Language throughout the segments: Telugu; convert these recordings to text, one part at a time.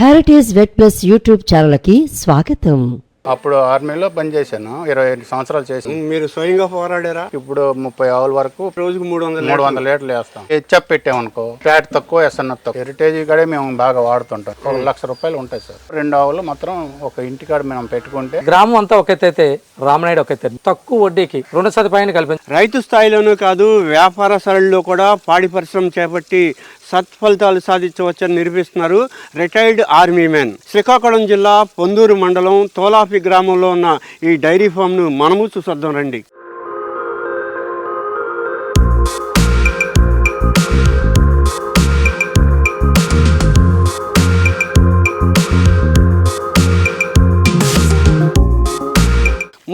హెరిటేజ్ వెట్ ప్లస్ యూట్యూబ్ ఛానల్కి స్వాగతం. అప్పుడు ఆర్మీలో పనిచేశాను. ఇరవై ఐదు సంవత్సరాలు చేసి మీరు స్వయంగా పోరాడారా? ఇప్పుడు ముప్పై ఆవుల వరకు రోజుకు మూడు వందల మూడు వందల లీటర్లు వేస్తాం. హెచ్ఎఫ్ పెట్టామనుకో ఫ్యాట్ తక్కువ ఎస్ఎన్ఎఫ్ తక్కువ. హెరిటేజ్ కాడే మేము బాగా వాడుతుంటాం. ఒక లక్ష రూపాయలు ఉంటాయి సార్. రెండు ఆవులు మాత్రం ఒక ఇంటికాడ మేము పెట్టుకుంటే గ్రామం అంతా ఒక రామనాయుడు ఒక ఎత్తు తక్కువ వడ్డీకి రుణ సదుపాయాన్ని కల్పించారు రైతు స్థాయిలోనూ కాదు వ్యాపార స్థలంలో కూడా పాడి పరిశ్రమ చేపట్టి సత్ఫలితాలు సాధించవచ్చని నిరూపిస్తున్నారు రిటైర్డ్ ఆర్మీ మెన్ శ్రీకాకుళం జిల్లా పొందూరు మండలం తోలాపి గ్రామంలో ఉన్న ఈ డైరీ ఫామ్ను మనము చూసొద్దాం రండి.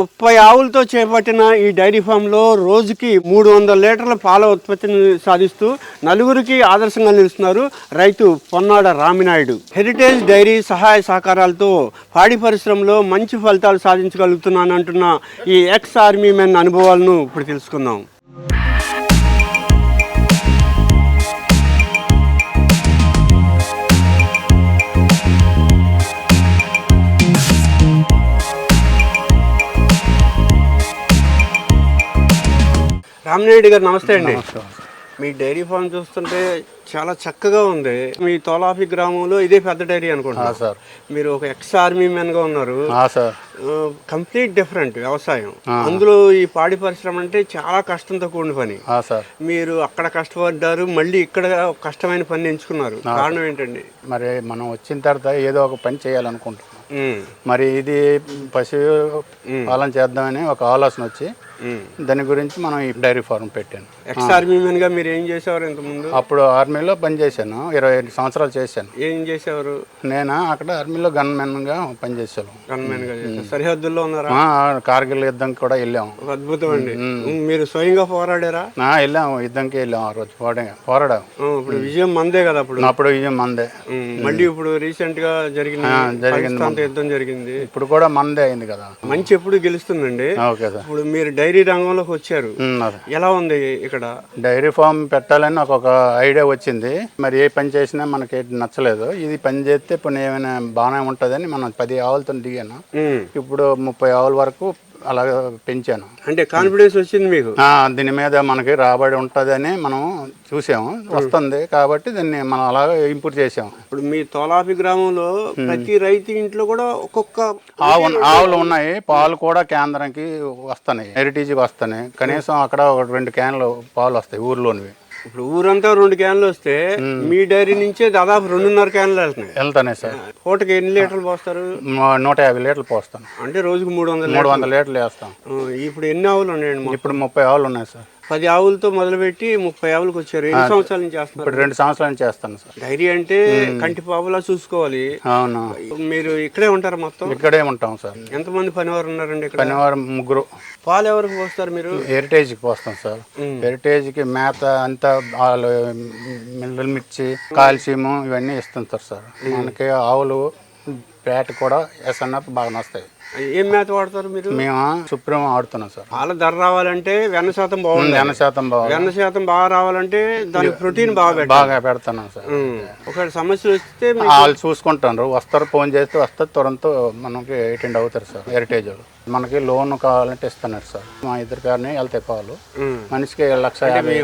ముప్పై ఆవులతో చేపట్టిన ఈ డైరీ ఫామ్లో రోజుకి మూడు వందల లీటర్ల పాల ఉత్పత్తిని సాధిస్తూ నలుగురికి ఆదర్శంగా నిలుస్తున్నారు రైతు పొన్నాడ రామినాయుడు. హెరిటేజ్ డైరీ సహాయ సహకారాలతో పాడి పరిశ్రమలో మంచి ఫలితాలు సాధించగలుగుతున్నానంటున్న ఈ ఎక్స్ ఆర్మీ మెన్ అనుభవాలను ఇప్పుడు తెలుసుకుందాం. రామినాయుడు గారు నమస్తే అండి. మీ డైరీ ఫామ్ చూస్తుంటే చాలా చక్కగా ఉంది. మీ తోలాపి గ్రామంలో ఇదే పెద్ద డైరీ అనుకుంటా సార్. మీరు ఒక ఎక్స్ ఆర్మీ మెన్గా ఉన్నారు. ఆ సార్. కంప్లీట్ డిఫరెంట్ వ్యవసాయం. అందులో ఈ పాడి పరిశ్రమ అంటే చాలా కష్టంతో కూడిన పని. ఆ సార్. మీరు అక్కడ కష్టపడ్డారు మళ్ళీ ఇక్కడ కష్టమైన పని ఎంచుకున్నారు. కారణం ఏంటండి? మరి మనం వచ్చిన తర్వాత ఏదో ఒక పని చేయాలనుకుంటున్నాం. మరి ఇది పశు పాలన చేద్దామని ఒక ఆలోచన వచ్చి. దాని గురించి మనం ఈ డైరీ ఫార్మ్ పెట్టాను. ఎక్స్ ఆర్మీ మెన్గా మీరు ఏం చేసేవారు ఇంతకుముందు? అప్పుడు ఆర్మీలో పనిచేశాను ఇరవై ఐదు సంవత్సరాలు చేశాను. ఏం చేసేవారు? నేను? అక్కడ ఆర్మీలో గన్మెన్గా పనిచేసాను గన్మెన్గా సరిహద్దుల్లో ఉన్నారా? కార్గిల్ యుద్ధం కూడా వెళ్ళాము ఒక అద్భుతం అండి. మీరు స్వయంగా పోరాడారా? వెళ్ళాము యుద్ధంకి వెళ్ళాము ఆ రోజు. పోరాడా పోరాడాము ఇప్పుడు విజయం మందే కదా అప్పుడు? అప్పుడు ఇది మందే. మళ్ళీ ఇప్పుడు రీసెంట్గా జరిగిన పాకిస్తాన్తో యుద్ధం జరిగింది. ఇప్పుడు కూడా మందే అయింది కదా. మంచి ఎప్పుడు గెలుస్తుందండి. ఆ, ఓకే సార్. ఇప్పుడు మీరు డైరీ రంగంలోకి వచ్చారు. ఎలా ఉంది ఇక్కడ? డైరీ ఫామ్ పెట్టాలని నాకు ఒక ఐడియా వచ్చింది. మరి ఏ పని చేసినా మనకి నచ్చలేదు. ఇది పని చేస్తే ఇప్పుడు ఏమైనా బాగానే ఉంటుందని మనం పది ఆవులతో దిగాను. ఇప్పుడు ముప్పై ఆవుల వరకు అలాగ పెంచాను. అంటే కాన్ఫిడెన్స్ వచ్చింది మీకు? దీని మీద మనకి రాబడి ఉంటుందని మనం చూసాము. వస్తుంది కాబట్టి దీన్ని మనం అలాగే ఇంప్రూవ్ చేసాము. ఇప్పుడు మీ తోలాపి గ్రామంలో ప్రతి రైతు ఇంట్లో కూడా ఒక్కొక్క ఆవు ఆవులు ఉన్నాయి. పాలు కూడా కేంద్రానికి వస్తున్నాయి. హెరిటేజ్కి వస్తున్నాయి. కనీసం అక్కడ ఒక రెండు క్యాన్లు పాలు వస్తాయి ఊర్లోనివి. ఇప్పుడు ఊరంతా రెండు క్యాన్లు వస్తే మీ డైరీ నుంచే దాదాపు రెండున్నర క్యాన్లు వెళ్తున్నాయి. వెళ్తానే సార్. పూటకి ఎన్ని లీటర్లు పోస్తారు? నూట యాభై లీటర్లు పోస్తాను. అంటే రోజుకు మూడు వందల మూడు వందల లీటర్లు వేస్తాం. ఇప్పుడు ఎన్ని ఆవులు ఉన్నాయండి? ఇప్పుడు ముప్పై ఆవులు ఉన్నాయి సార్. పది ఆవులతో మొదలుపెట్టి ముప్పై ఆవులకు వచ్చారు. ఎన్ని సంవత్సరాల నుంచి చేస్తున్నారు? ఇప్పుడు రెండు సంవత్సరాల నుంచి చేస్తాను సార్. డైరీ అంటే కంటి పావులా చూసుకోవాలి. అవును. మీరు ఇక్కడే ఉంటారు మొత్తం? ఇక్కడే ఉంటాం సార్. ఎంతమంది పనివారు ఉన్నారండి ఇక్కడ? శనివారం ముగ్గురు. పాలు ఎవరికి పోస్తారు మీరు? హెరిటేజ్కి పోస్తాం సార్. హెరిటేజ్కి మేత అంతా వాళ్ళు మిల్లలు మిర్చి కాల్షియం ఇవన్నీ ఇస్తుంటారు సార్. మనకి ఆవులు పేట కూడా ఎస్ఎన్ఎఫ్ బాగా వస్తాయి. ఏం మేత వాడతారు మీరు? మేము సుప్రీం ఆడుతున్నాం సార్. పాల ధర రావాలంటే వెన్న శాతం బాగుంది ఎన శాతం బాగా వెన్న శాతం బాగా రావాలంటే దానికి ప్రోటీన్ బాగా బాగా పెడుతున్నాం సార్. ఒకవేళ సమస్యలు వస్తే వాళ్ళు చూసుకుంటారు. వస్తారు ఫోన్ చేస్తే వస్తారు త్వరతో మనకి అటెండ్ అవుతారు సార్. హెరిటేజ్ వాళ్ళు. మనకి లోన్ కావాలంటే ఇస్తున్నారు సార్. మా ఇద్దరి పేరుని వెళ్తాయి పాలు. మనిషికి లక్ష యాభై.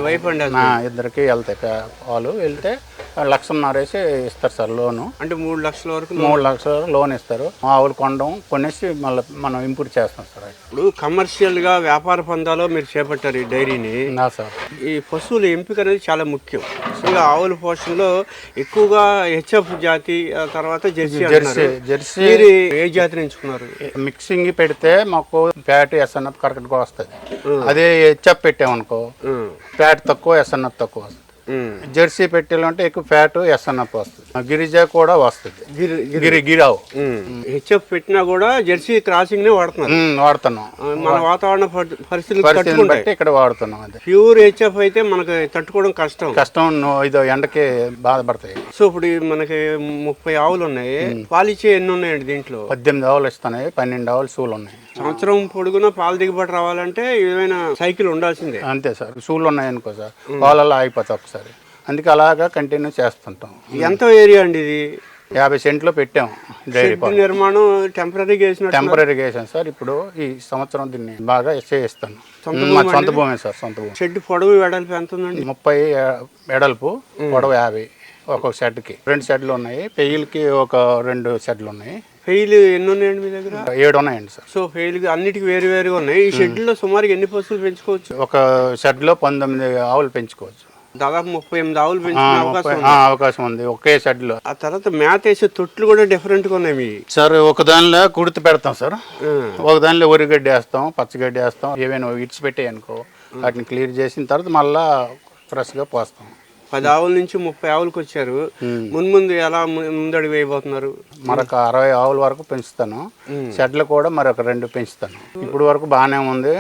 నా ఇద్దరికి వెళ్తాయి పే- పాలు వెళ్తే లక్షన్నర వేసి ఇస్తారు సార్ లోను. అంటే మూడు లక్షల వరకు మూడు లక్షలు లోన్ ఇస్తారు. ఆవులు కొనడం కొనేసి మళ్ళీ మనం ఇంప్రూవ్ చేస్తాం సార్. ఇప్పుడు కమర్షియల్గా వ్యాపార పందాలో మీరు చేపట్టారు ఈ డైరీని. నా సార్. ఈ పశువుల ఎంపిక అనేది చాలా ముఖ్యం. ముఖ్యంగా ఆవుల పోషణలో ఎక్కువగా హెచ్ఎఫ్ జాతి తర్వాత జెర్సీ జెర్సీ జెర్సీ ఏ జాతిని ఎంచుకున్నారు? మిక్సింగ్ పెడితే మాకు ఫ్యాట్ ఎస్ఎన్ఎఫ్ కరెక్ట్గా వస్తుంది అదే హెచ్ఎఫ్ పెట్టామనుకో. ఫ్యాట్ తక్కువ ఎస్ఎన్ఎఫ్ తక్కువ వస్తుంది జెర్సీ పెట్టాలంటే ఎక్కువ ఫ్యాట్ ఎస్ఎన్ఎఫ్ వస్తుంది. గిరిజ కూడా వస్తుంది. గిరి- గిరి గిరావు. హెచ్ఎఫ్ పెట్టినా కూడా జెర్సీ క్రాసింగ్ నే వాడుతున్నాం. ఆ, మన వాతావరణ పరి- పరిస్థితులు బట్టి ఇక్కడ వాడుతున్నాం అది. ప్యూర్ హెచ్ఎఫ్ అయితే మనకి తట్టుకోవడం కష్టం. కష్టం ఇదో ఎండకి బాధపడతాయి. సో ఇప్పుడు మనకి ముప్పై ఆవులు ఉన్నాయి. పాలిచ్చే ఎన్ని ఉన్నాయండి దీంట్లో? పద్దెనిమిది ఆవులు ఇస్తున్నాయి పన్నెండు ఆవులు సూలు ఉన్నాయి. సంవత్సరం పొడుగున పాల దిగుబడి రావాలంటే ఏదైనా సైకిల్ ఉండాల్సిందే. అంతే సార్. సూలు ఉన్నాయి అనుకో సార్. పాలలో ఆగిపోతాయి ఒకసారి. అందుకే అలాగా కంటిన్యూ చేస్తుంటాం. ఎంత ఏరియా అండి ఇది? యాభై సెంట్లో పెట్టాం డైరీ నిర్మాణం టెంపరీగా వేసినట్టు టెంపరీగా వేసాం సార్. ఇప్పుడు ఈ సంవత్సరం దీన్ని బాగా చేయిస్తాను. మా సొంత భూమి సార్ సొంత భూమి. షెడ్ పొడవు వెడల్పు ఎంత ఉందండి ముప్పై ఎడల్పు పొడవు యాభై ఒక్కొక్క షెడ్కి. రెండు షెడ్లు ఉన్నాయి. పెయ్యిలకి ఒక రెండు షెడ్లు ఉన్నాయి. ఫెయిల్ ఎన్ని ఉన్నాయండి మీ దగ్గర? ఏడు ఉన్నాయండి సార్. సో ఫెయిల్ అన్నిటికి వేరు వేరుగా ఉన్నాయి. ఈ షెడ్లో సుమారుగా ఎన్ని పశువులు పెంచుకోవచ్చు? ఒక షెడ్లో పంతొమ్మిది ఆవులు పెంచుకోవచ్చు. దాదాపు ముప్పై ఎనిమిది ఆవులు పెంచుకునే అవకాశం ఉంది. అవకాశం ఉంది. ఒకే షెడ్లో. ఆ తర్వాత మేత వేసే తొట్లు కూడా డిఫరెంట్గా ఉన్నాయి మీ. సార్ ఒక దానిలో కుడితి పెడతాం సార్. ఒక దానిలో వరిగడ్డి వేస్తాం పచ్చగడ్డి వేస్తాం ఏవైనా ఇడ్స్ పెట్టాయి అనుకో వాటిని క్లియర్ చేసిన తర్వాత మళ్ళా ఫ్రెష్గా పోస్తాం. పది ఆవుల నుంచి ముప్పై ఆవులకు వచ్చారు. మున్ముందు ఎలా ము- ముందడుగు వేయబోతున్నారు? మరొక అరవై ఆవుల వరకు పెంచుతాను. షెడ్లు కూడా మరొక రెండు పెంచుతాను. ఇప్పుడు వరకు బాగానే ఉంది.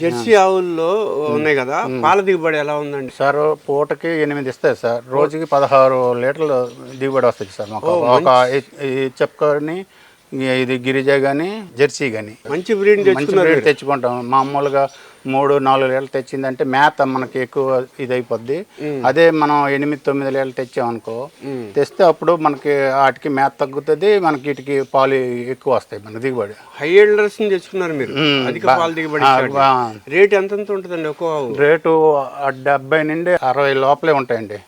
జెర్సీ ఆవుల్లో ఉన్నాయి కదా పాల దిగుబడి ఎలా ఉందండి? సార్ పూటకి ఎనిమిది ఇస్తాయి సార్. రోజుకి పదహారు లీటర్లు దిగుబడి వస్తుంది సార్ మాకు. ఒక చెప్పుకొని ఇది గిరిజ కానీ జెర్సీ కానీ మంచి బ్రీడ్ మంచి బ్రీడ్ తెచ్చుకుంటాం. మామూలుగా మూడు నాలుగు లీటర్లు తెచ్చిందంటే మేత మనకి ఎక్కువ ఇది అయిపోద్ది అదే మనం ఎనిమిది తొమ్మిది లీటర్లు తెచ్చామనుకో తెస్తే అప్పుడు మనకి వాటికి మేత తగ్గుతుంది మనకి వీటికి పాలు ఎక్కువ వస్తాయి మన దిగుబడి. హై ఎల్డర్స్ తెచ్చుకున్నారు మీరు. పాల దిగుబడి రేట్ ఎంత ఉంటుందండి? ఒక్కో రేటు డెబ్బై నుండి అరవై లోపలే ఉంటాయండి.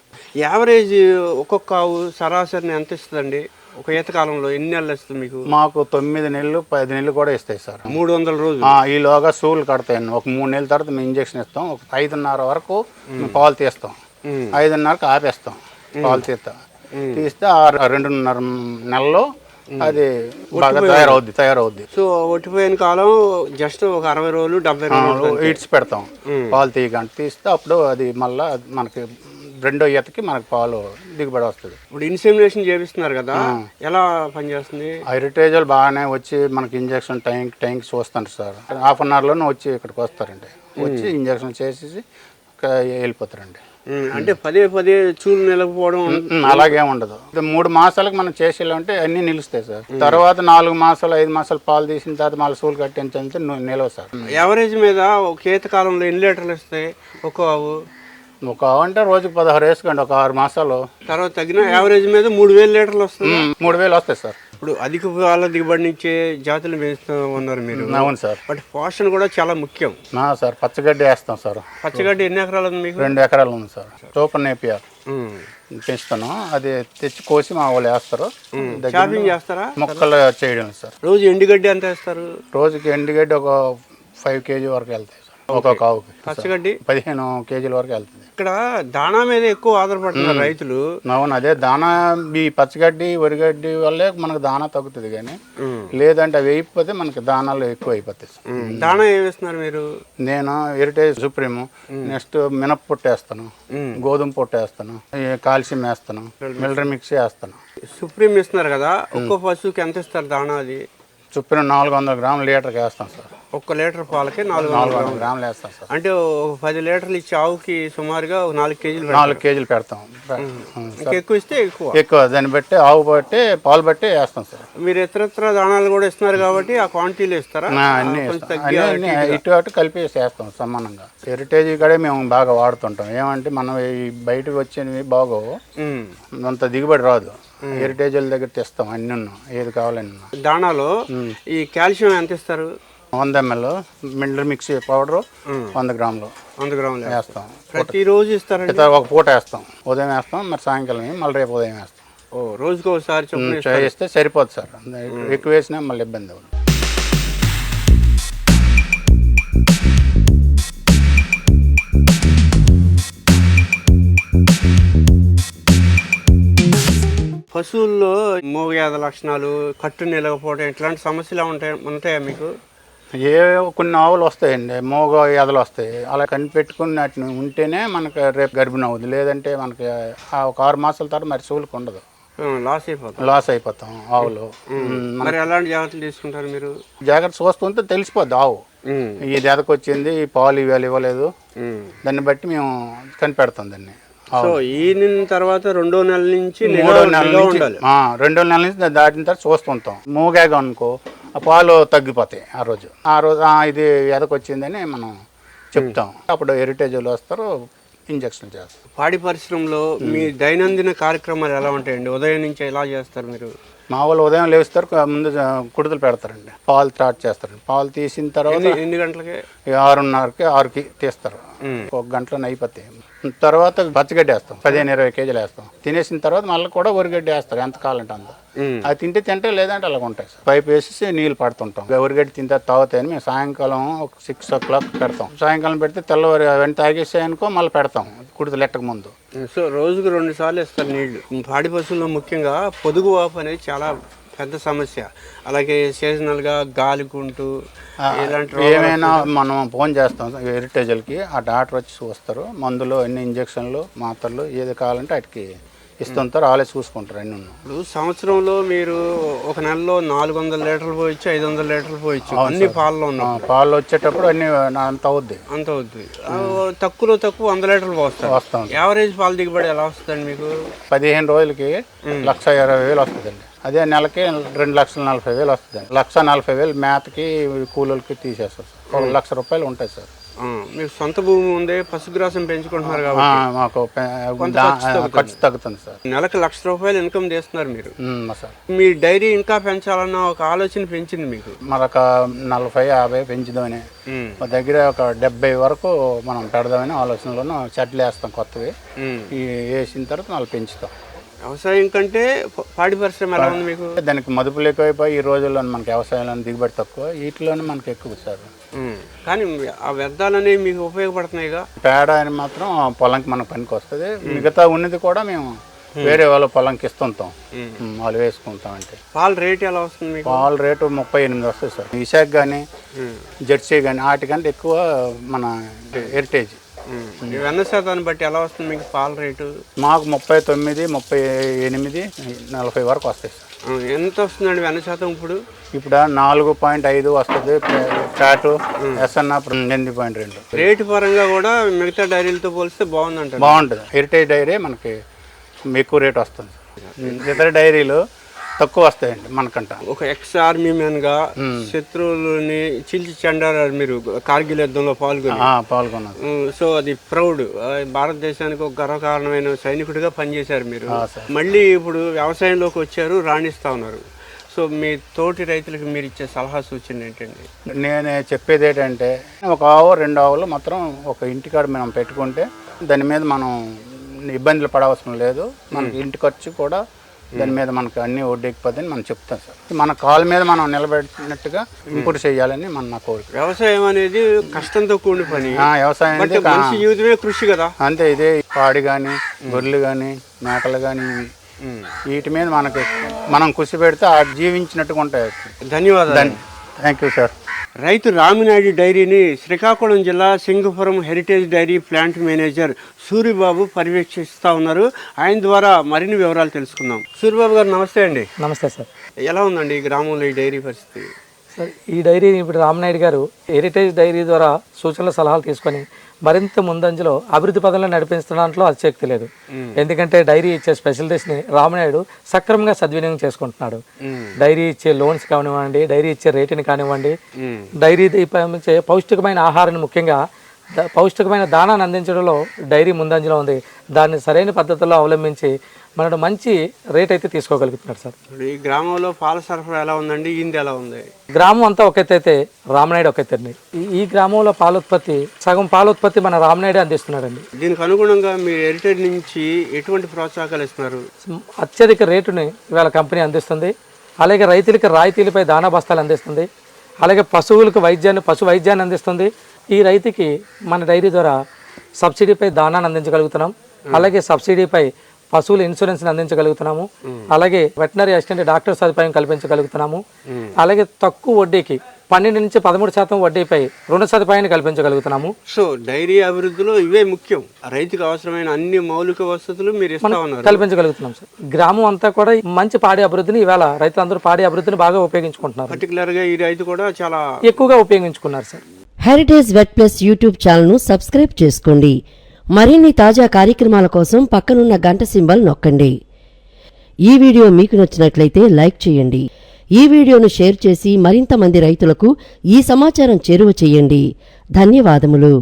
యావరేజ్ ఒక్కొక్క ఆవు సరాసరిని ఎంత ఇస్తుందండి? ఒక ఈత కాలంలో ఎన్ని నెలలు ఇస్తుంది మీకు? మాకు తొమ్మిది నెలలు పది నెలలు కూడా ఇస్తాయి సార్. మూడు వందల రోజులు? ఆ, ఈలోగా సూలు కడతాయండి ఒక మూడు నెలల తర్వాత మేము ఇంజక్షన్ ఇస్తాం. ఒక ఐదున్నర వరకు మేము. పాలు తీస్తాం. ఐదున్నరకు ఆపేస్తాం పాలు తీస్తాం. తీస్తే ఆ రెండున్నర నెలలో అది బాగా తయారవుద్ది తయారవుద్ది. సో ఒట్టిపోయిన కాలం జస్ట్ ఒక అరవై రోజులు డెబ్బై రోజులు ఈడ్చి పెడతాం. పాలు తీయగంట తీస్తే అప్పుడు అది మళ్ళా మనకి రెండో ఈతకి మనకి పాలు దిగుబడి వస్తుంది. ఇప్పుడు ఇన్సెమినేషన్ చేపిస్తున్నారు కదా ఎలా పనిచేస్తుంది? హెరిటేజ్లు బాగానే వచ్చి మనకి ఇంజక్షన్ టైంకి టైంకి చూస్తారు సార్. హాఫ్ అన్ అవర్లోనే వచ్చి ఇక్కడికి వస్తారండి. వచ్చి ఇంజక్షన్ చేసేసి వెళ్ళిపోతారండి. అంటే పదే పదే చూలు నిలకపోవడం అలాగే ఉండదు. మూడు మాసాలకు మనం చేసేయాలంటే అన్ని నిలుస్తాయి సార్. తర్వాత నాలుగు మాసాలు ఐదు మాసాలు పాలు తీసిన తర్వాత మళ్ళీ సూలు కట్టించంటే నిలవ సార్. యావరేజ్ మీద ఒక ఈత కాలంలో ఎన్ని లీటర్లు ఇస్తాయి? ఒక్కో ఆవు. ఒక అంటే రోజుకి పదహారు వేసుకోండి ఒక ఆరు మాసాలు. తర్వాత తగిన యావరేజ్ మీద మూడు వేలు లీటర్లు వస్తుంది? మూడు వేలు వస్తాయి సార్. ఇప్పుడు అధిక పాల దిగుబడి నుంచే జాతులు పెంచుతూ ఉన్నారు మీరు అవును సార్. బట్ పోషణ కూడా చాలా ముఖ్యం. నా సార్ పచ్చగడ్డి వేస్తాం సార్. పచ్చగడ్డి ఎన్ని ఎకరాలు ఉంది మీకు? రెండు ఎకరాలు ఉంది సార్. Super Napier. పెంచుతాను అది తెచ్చి కోసి మా వాళ్ళు వేస్తారు. షాపింగ్ చేస్తారా? మొక్కలు చేయడం సార్. రోజు ఎండుగడ్డి ఎంత వేస్తారు? రోజుకి ఎండుగడ్డి ఒక ఫైవ్ కేజీ వరకు వెళ్తాయి సార్ ఒక్కొక్క ఆవుకి పచ్చగడ్డి? పదిహేను కేజీల వరకు వెళ్తుంది. ఇక్కడ దాణా మీద ఎక్కువ ఆధారపడుతున్నారు రైతులు. అవును అదే దానా ఈ పచ్చగడ్డి వరిగడ్డి వల్లే మనకు దానా తగ్గుతుంది కానీ లేదంటే అవి వేయకపోతే మనకి దానాలు ఎక్కువ అయిపోతాయి సార్. ఉమ్. దాణా ఏం వేస్తున్నారు మీరు? నేను హెరిటేజ్ సుప్రీము నెక్స్ట్ మినప పొట్టు వేస్తాను గోధుమ పొట్టు వేస్తాను కాల్షియం వేస్తాను మిల్లర్ మిక్స్. వేస్తాను. సుప్రీం ఇస్తున్నారు కదా ఒక్కో పశువుకి ఎంత ఇస్తారు దాణా అది? చుప్పిన నాలుగు వందల గ్రాములు లీటర్కి వేస్తాం సార్. ఒక్క లీటర్ పాలకి నాలుగు నాలుగు వందలు గ్రాములు. వేస్తాం సార్. అంటే ఒక పది లీటర్లు ఇచ్చే ఆవుకి సుమారుగా ఒక నాలుగు కేజీలు. నాలుగు కేజీలు పెడతాం. ఎక్కువ ఇస్తే ఎక్కువ. ఎక్కువ దాన్ని బట్టి ఆవు బట్టి పాలు బట్టి వేస్తాం సార్. మీరు ఇతరత్ర దాణాలు కూడా ఇస్తున్నారు కాబట్టి ఆ క్వాంటిటీలు ఇస్తారా? అన్ని వేస్తాం. ఇటు అటు కలిపి చేస్తాం సమానంగా. హెరిటేజ్ కడే మేము బాగా వాడుతుంటాం. ఏమంటే మనం బయటకు వచ్చినవి బాగోవు. అంత దిగుబడి రాదు. హెరిటేజ్ల దగ్గర తెస్తాం అన్ని ఉన్నాం ఏది కావాలని ఉన్నా దాణాలో ఈ కాల్షియం ఎంత ఇస్తారు? వంద ఎంఎల్ మిల్లర్ మిక్సీ పౌడర్ వంద గ్రాములు. వంద గ్రాములు వేస్తాం. ప్రతిరోజు ఇస్తారండి? ఇతర ఒక పూట వేస్తాం. ఉదయం వేస్తాం మరి సాయంకాలం మళ్ళీ రేపు ఉదయం వేస్తాం. ఓ రోజుకి ఒకసారి చేస్తే సరిపోదు సార్. ఎక్కువ వేసినా మళ్ళీ ఇబ్బంది అవుతుంది పశువుల్లో మోగయాద లక్షణాలు కట్టు నిలకపోవడం ఇట్లాంటి సమస్యలు ఉంటాయి ఉంటాయా మీకు? ఏ కొన్ని ఆవులు వస్తాయండి మోగ ఎదలు వస్తాయి. అలా కనిపెట్టుకుని వాటిని ఉంటేనే మనకి రేపు గర్భిణి అవుతుంది లేదంటే మనకి ఆ ఒక ఆరు మాసాల తర్వాత మరి సూలుకు ఉండదు. లాస్ అయిపోతాం. లాస్ అయిపోతాం ఆవులు. మరి ఎలాంటి జాగ్రత్తలు తీసుకుంటారు మీరు? జాగ్రత్త చూస్తుంటే తెలిసిపోద్ది ఆవు. ఈ ఎదకొచ్చింది ఈ పాలు ఇవాళ ఇవ్వలేదు. దాన్ని బట్టి మేము కనిపెడతాం దాన్ని. సో ఈయన తర్వాత రెండో నెల నుంచి మూడో నెల నుంచి రెండో నెల నుంచి దాటిన తర్వాత చూస్తుంటాం. మూగాగా అనుకో పాలు తగ్గిపోతాయి ఆ రోజు. ఆ రోజు "ఆ, ఇది ఎదకొచ్చిందని మనం చెప్తాం. అప్పుడు హెరిటేజ్లు వస్తారు ఇంజక్షన్ చేస్తారు. పాడి పరిశ్రమలో మీ దైనందిన కార్యక్రమాలు ఎలా ఉంటాయండి? ఉదయం నుంచి ఎలా చేస్తారు మీరు? మా వాళ్ళు ఉదయం లేస్తారు ముందు కుడుతలు పెడతారండి. పాలు స్టార్ట్ చేస్తారండి పాలు తీసిన తర్వాత ఎన్ని గంటలకి? ఆరున్నరకి ఆరుకి తీస్తారు. ఒక గంటలో అయిపోతాయి తర్వాత పచ్చగడ్డి వేస్తాం. పదిహేను ఇరవై కేజీలు వేస్తాం. తినేసిన తర్వాత మళ్ళీ కూడా ఉరిగడ్డి వేస్తారు ఎంత కావాలంటే అంత. అది తింటే తింటే లేదంటే అలాగ ఉంటాయి సార్. పైప్ వేసేసి నీళ్ళు పడుతుంటాం. ఉరిగడ్డి తింటే తాగుతాయని మేము సాయంకాలం ఒక సిక్స్ ఓ క్లాక్ పెడతాం. సాయంకాలం పెడితే తెల్లవారి అవన్నీ తాగేసాయనుకో మళ్ళీ పెడతాం. కుడితే లెట్టక ముందు. సో రోజుకు రెండు సార్లు ఇస్తారు నీళ్ళు పాడి పశువుల్లో ముఖ్యంగా పొదుగు వాపు అనేది చాలా పెద్ద సమస్య. అలాగే సీజనల్గా గాలికుంటూ ఇలాంటి ఏమైనా మనం ఫోన్ చేస్తాం హెరిటేజ్లకి ఆ డాక్టర్ వచ్చి చూస్తారు మందులు అన్ని ఇంజక్షన్లు మాత్రలు ఏది కావాలంటే వాటికి ఇస్తుంటారు వాళ్ళే చూసుకుంటారు అన్ని ఇప్పుడు సంవత్సరంలో మీరు ఒక నెలలో నాలుగు వందల లీటర్లు పోయొచ్చు ఐదు వందల లీటర్లు పోయొచ్చు అన్ని పాలలో ఆ, ఉన్నాయి పాలు వచ్చేటప్పుడు అన్ని అంత అవుద్ది. అంత అవుతుంది ఆ, తక్కువలో తక్కువ వంద లీటర్లు పోస్తారు. వస్తాం యావరేజ్ పాల దిగుబడి ఎలా వస్తుందండి మీకు? పదిహేను రోజులకి లక్ష ఇరవై వేలు వస్తుందండి. అదే నెలకి రెండు లక్షల నలభై వేలు వస్తుందండి. లక్ష నలభై వేలు మేతకి కూలీలకి తీసేస్తారు ఒక లక్ష రూపాయలు ఉంటాయి సార్. మీకు సొంత భూమి ఉంది పశుగ్రాసం పెంచుకుంటున్నారు కాబట్టి. మాకు ఖర్చు తగ్గుతుంది. సార్. నెలకు లక్ష రూపాయలు ఇన్కమ్ చేస్తున్నారు మీరు. సార్. మీ డైరీ ఇంకా పెంచాలన్న ఒక ఆలోచన పెంచింది మీకు. మరొక నలభై యాభై పెంచుదామని. మా దగ్గర ఒక డెబ్బై వరకు మనం పెడదామని ఆలోచనలోనూ చెట్లు వేస్తాం కొత్తవి. వేసిన తర్వాత మళ్ళీ పెంచుతాం. వ్యవసాయం కంటే పాడి పరిశ్రమ ఎలా ఉంది మీకు? దానికి మదుపులు ఎక్కువైపోయి ఈ రోజుల్లో మనకి వ్యవసాయంలో దిగుబడి తక్కువ వీటిలోనే మనకి ఎక్కువ సార్. కానీ ఆ వ్యర్థాలనేవి మీకు ఉపయోగపడుతున్నాయిగా? పేడ అని మాత్రం పొలంకి మన పనికి వస్తుంది. మిగతా ఉన్నది కూడా మేము వేరే వాళ్ళ పొలంకి ఇస్తుంటాం. వాళ్ళు వేసుకుంటాం అంటే. పాల రేట్ ఎలా వస్తుంది మీకు? పాల రేటు ముప్పై ఎనిమిది వస్తుంది సార్. విశాఖ కానీ జెర్సీ కానీ వాటికంటే ఎక్కువ మన హెరిటేజ్. వెన్న శాతాన్ని బట్టి ఎలా వస్తుంది మీకు పాల రేటు? మాకు ముప్పై తొమ్మిది ముప్పై ఎనిమిది నలభై వరకు వస్తాయి సార్. ఎంత వస్తుందండి వెన్న శాతం ఇప్పుడు? ఇప్పుడు నాలుగు పాయింట్ ఐదు వస్తుంది ఫ్యాటు ఎస్ఎన్ఆర్ ఎనిమిది పాయింట్ రెండు. రేటు పరంగా కూడా మిగతా డైరీలతో పోలిస్తే బాగుందంటారు. బాగుంటుంది. హెరిటేజ్ డైరీ మనకి ఎక్కువ రేట్ వస్తుంది. ఇతర డైరీలు తక్కువ వస్తాయండి మనకంట. ఒక ఎక్స్ ఆర్మీ మ్యాన్గా శత్రువులని చీల్చి చెండారు మీరు కార్గిల్ యుద్ధంలో పాల్గొని. ఉమ్, సో అది ప్రౌడ్. భారతదేశానికి ఒక గర్వకారణమైన సైనికుడిగా పనిచేశారు మీరు. మళ్ళీ ఇప్పుడు వ్యవసాయంలోకి వచ్చారు రాణిస్తా ఉన్నారు. సో మీ తోటి రైతులకు మీరు ఇచ్చే సలహా సూచన ఏంటండి? నేను చెప్పేది ఏంటంటే ఒక ఆవు రెండు ఆవులు మాత్రం ఒక ఇంటికాడ మనం పెట్టుకుంటే దాని మీద మనం ఇబ్బందులు పడవసరం లేదు. మనకి ఇంటి ఖర్చు కూడా దాని మీద మనకి అన్ని వడ్డీకిపోద్దని మనం చెప్తాం సార్. మన కాళ్ళ మీద మనం నిలబెట్టినట్టుగా ఇంపుడు చేయాలని మన నా కోరిక. వ్యవసాయం అనేది కష్టంతో కూడిన పని. ఆ, వ్యవసాయం జీవితమే కృషి కదా. అంతే ఇదే పాడి కానీ గొర్రెలు కానీ మేకలు కానీ వీటి మీద మనకి మనం కృషి పెడితే ఆ జీవించినట్టుగా ఉంటాయి. ధన్యవాదాలు. Thank you sir. రైతు రామినాయుడు డైరీని శ్రీకాకుళం జిల్లా Singapuram Heritage dairy plant manager Suribabu పర్యవేక్షిస్తూ ఉన్నారు. ఆయన ద్వారా మరిన్ని వివరాలు తెలుసుకుందాం. సూరిబాబు గారు నమస్తే అండి. నమస్తే సార్. ఎలా ఉందండి ఈ గ్రామంలో ఈ డైరీ పరిస్థితి? సార్ ఈ డైరీ ఇప్పుడు రామనాయుడు గారు హెరిటేజ్ డైరీ ద్వారా సూచనల సలహాలు తీసుకొని మరింత ముందంజలో అభివృద్ధి పదంలో నడిపిస్తున్న దాంట్లో అతిశక్తి లేదు ఎందుకంటే డైరీ ఇచ్చే స్పెషలిటీస్ని రామనాయుడు సక్రమంగా సద్వినియోగం చేసుకుంటున్నాడు. డైరీ ఇచ్చే లోన్స్ కానివ్వండి డైరీ ఇచ్చే రేటుని కానివ్వండి డైరీ ఇచ్చే పౌష్టికమైన ఆహారాన్ని ముఖ్యంగా పౌష్టికమైన దానాన్ని అందించడంలో డైరీ ముందంజలో ఉంది. దాన్ని సరైన పద్ధతుల్లో అవలంబించి మనకు మంచి రేట్ అయితే తీసుకోగలుగుతున్నారు సార్. ఈ గ్రామంలో పాల సరఫరా ఎలా ఉందండి? ఈంది ఎలా ఉంది? గ్రామం అంతా ఒక అయితే రామనాయుడు ఒక ఎత్తు అండి ఈ- ఈ గ్రామంలో పాలోత్పత్తి సగం పాలోత్పత్తి మన రామనాయుడే అందిస్తున్నాడండి. దీనికి అనుగుణంగా మీరు హెరిటేజ్ నుంచి ఎటువంటి ప్రోత్సాహకాలు ఇస్తున్నారు? అత్యధిక రేటుని ఇవాళ కంపెనీ అందిస్తుంది. అలాగే రైతులకి రాయితీలపై దానా బస్తాలు అందిస్తుంది. అలాగే పశువులకు వైద్యాన్ని పశు వైద్యాన్ని అందిస్తుంది. ఈ రైతుకి మన డైరీ ద్వారా సబ్సిడీపై దానాన్ని అందించగలుగుతున్నాం. అలాగే సబ్సిడీపై పశువుల ఇన్సూరెన్స్ అందించగలుగుతున్నాము. అలాగే వెటనరీ అసిస్టెంట్ డాక్టర్ సదుపాయం కల్పించగలుగుతున్నాము. అలాగే తక్కువ వడ్డీకి పన్నెండు నుంచి పదమూడు శాతం వడ్డీపై రుణ సదుపాయాన్ని కల్పించగలుగుతున్నాము. సో డైరీ అభివృద్ధిలో ఇవే ముఖ్యం. రైతుకు అవసరమైన అన్ని మౌలిక వసతులు మీరు ఇస్తా ఉన్నారు. కల్పించగలుగుతున్నాం సార్. గ్రామం అంతా కూడా మంచి పాడి అభివృద్ధిని ఇవాళ రైతులందరూ పాడి అభివృద్ధిని బాగా ఉపయోగించుకుంటున్నారు. పర్టికులర్గా ఈ రైతు కూడా చాలా ఎక్కువగా ఉపయోగించుకున్నారు sir. Heritage vet plus YouTube ఛానల్ను సబ్స్క్రైబ్ చేసుకోండి. మరిన్ని తాజా కార్యక్రమాల కోసం పక్కనున్న గంట సింబల్ నొక్కండి. ఈ వీడియో మీకు నచ్చినట్లయితే లైక్ చేయండి. ఈ వీడియోను షేర్ చేసి మరింత మంది రైతులకు ఈ సమాచారం చేరువ చేయండి. ధన్యవాదములు.